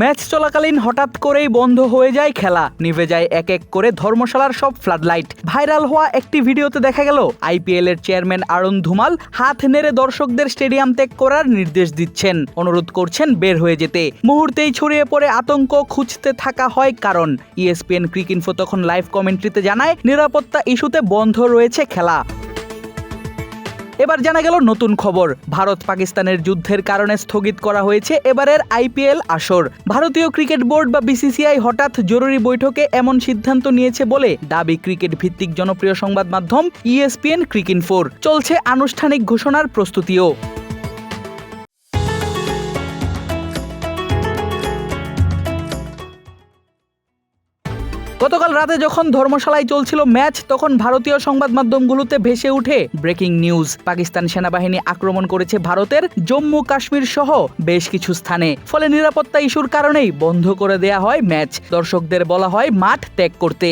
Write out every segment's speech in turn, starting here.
Match চলাকালীন হঠাৎ করেই বন্ধ হয়ে যায় খেলা। নিভে যায় এক এক করে ধর্মশালার সব ফ্লাডলাইট ভাইরাল হওয়া একটি ভিডিওতে দেখা গেল, আইপিএল এর চেয়ারম্যান আরুণ ধুমাল হাত নেড়ে দর্শকদের স্টেডিয়াম ত্যাগ করার নির্দেশ দিচ্ছেন। অনুরোধ করছেন বের হয়ে যেতে। মুহূর্তেই ছড়িয়ে পড়ে আতঙ্ক, খুঁজতে থাকা হয় কারণ। ইএসপিএন ক্রিকইনফো তখন লাইভ কমেন্ট্রিতে জানায়, নিরাপত্তা ইস্যুতে বন্ধ রয়েছে খেলা। এবার জানা গেল নতুন খবর। ভারত পাকিস্তানের যুদ্ধের কারণে স্থগিত করা হয়েছে এবারের আইপিএল আসর। ভারতীয় ক্রিকেট বোর্ড বা বিসিসিআই হঠাৎ জরুরি বৈঠকে এমন সিদ্ধান্ত নিয়েছে বলে দাবি ক্রিকেট ভিত্তিক জনপ্রিয় সংবাদ মাধ্যম ইএসপিএন ক্রিকিন ফোর চলছে আনুষ্ঠানিক ঘোষণার প্রস্তুতিও। গতকাল রাতে যখন ধর্মশালায় চলছিল ম্যাচ, তখন ভারতীয় সংবাদ মাধ্যমগুলোতে ভেসে উঠে ব্রেকিং নিউজ। পাকিস্তান সেনাবাহিনী আক্রমণ করেছে ভারতের জম্মু কাশ্মীর সহ বেশ কিছু স্থানে। ফলে নিরাপত্তা ইস্যুর কারণেই বন্ধ করে দেয়া হয় ম্যাচ। দর্শকদের বলা হয়, মাঠ ত্যাগ করতে।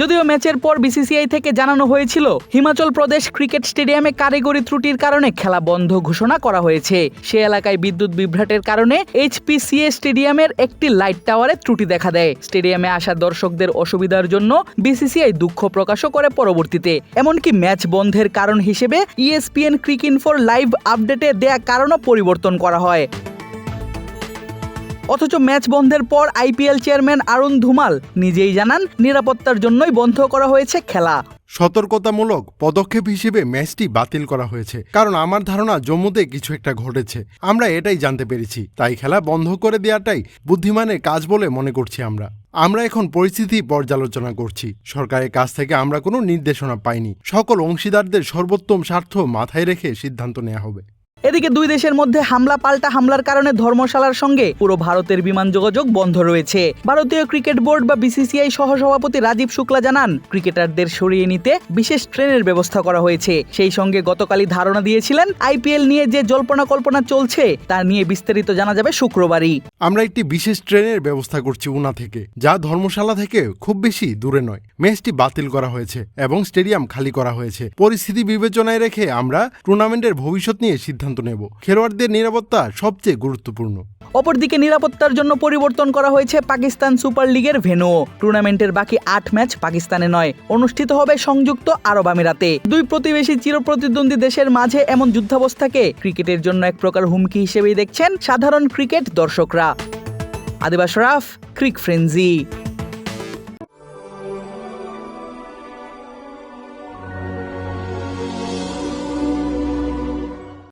যদিও ম্যাচের পর বিসিসিআই থেকে জানানো হয়েছিল, হিমাচল প্রদেশ ক্রিকেট স্টেডিয়ামে কারিগরি ত্রুটির কারণে খেলা বন্ধ ঘোষণা করা হয়েছে। সে এলাকায় বিদ্যুৎ বিভ্রাটের কারণে এইচপিসিএ স্টেডিয়ামের একটি লাইট টাওয়ারে ত্রুটি দেখা দেয়। স্টেডিয়ামে আসা দর্শকদের অসুবিধার জন্য বিসিসিআই দুঃখ প্রকাশও করে পরবর্তীতে। এমনকি ম্যাচ বন্ধের কারণ হিসেবে ইএসপিএন ক্রিকইনফোর লাইভ আপডেটে দেয়া কারণও পরিবর্তন করা হয়। অথচ ম্যাচ বন্ধের পর আইপিএল চেয়ারম্যান আরুণ ধুমাল নিজেই জানান নিরাপত্তার জন্যই বন্ধ করা হয়েছে খেলা। সতর্কতামূলক পদক্ষেপ হিসেবে ম্যাচটি বাতিল করা হয়েছে। কারণ আমার ধারণা, জম্মুতে কিছু একটা ঘটেছে। আমরা এটাই জানতে পেরেছি। তাই খেলা বন্ধ করে দেওয়াটাই বুদ্ধিমানের কাজ বলে মনে করছি আমরা। আমরা এখন পরিস্থিতি পর্যালোচনা করছি। সরকারের কাছ থেকে আমরা কোনো নির্দেশনা পাইনি। সকল অংশীদারদের সর্বোত্তম স্বার্থ মাথায় রেখে সিদ্ধান্ত নেওয়া হবে। এদিকে দুই দেশের মধ্যে হামলা পাল্টা হামলার কারণে ধর্মশালার সঙ্গে পুরো ভারতের বিমান যোগাযোগ বন্ধ রয়েছে। ভারতীয় ক্রিকেট বোর্ড বা বিসিসিআই সহসভাপতি রাজীব শুক্লা জানান, ক্রিকেটারদের সরিয়ে নিতে বিশেষ ট্রেনের ব্যবস্থা করা হয়েছে। সেই সঙ্গে গতকালই ধারণা দিয়েছিলেন, আইপিএল নিয়ে যে জল্পনা কল্পনা চলছে, তা নিয়ে বিস্তারিত জানা যাবে শুক্রবারই। আমরা একটি বিশেষ ট্রেনের ব্যবস্থা করছি উনা থেকে, যা ধর্মশালা থেকে খুব বেশি দূরে নয়। ম্যাচটি বাতিল করা হয়েছে এবং স্টেডিয়াম খালি করা হয়েছে। পরিস্থিতি বিবেচনায় রেখে আমরা টুর্নামেন্টের ভবিষ্যৎ নিয়ে সিদ্ধান্ত নেব। খেলোয়াড়দের নিরাপত্তা সবচেয়ে গুরুত্বপূর্ণ। অপরদিকে নিরাপত্তার জন্য পরিবর্তন করা হয়েছে পাকিস্তান সুপার লিগের ভেন্যু। টুর্নামেন্টের বাকি আট ম্যাচ পাকিস্তানে নয় অনুষ্ঠিত হবে সংযুক্ত আরব আমিরাতে। দুই প্রতিবেশী চিরপ্রতিদ্বন্দ্বী দেশের মাঝে এমন যুদ্ধাবস্থাকে ক্রিকেটের জন্য এক প্রকার হুমকি হিসেবেই দেখছেন সাধারণ ক্রিকেট দর্শকরা। আদিবাস রাফ ক্রিক ফ্রেন্জি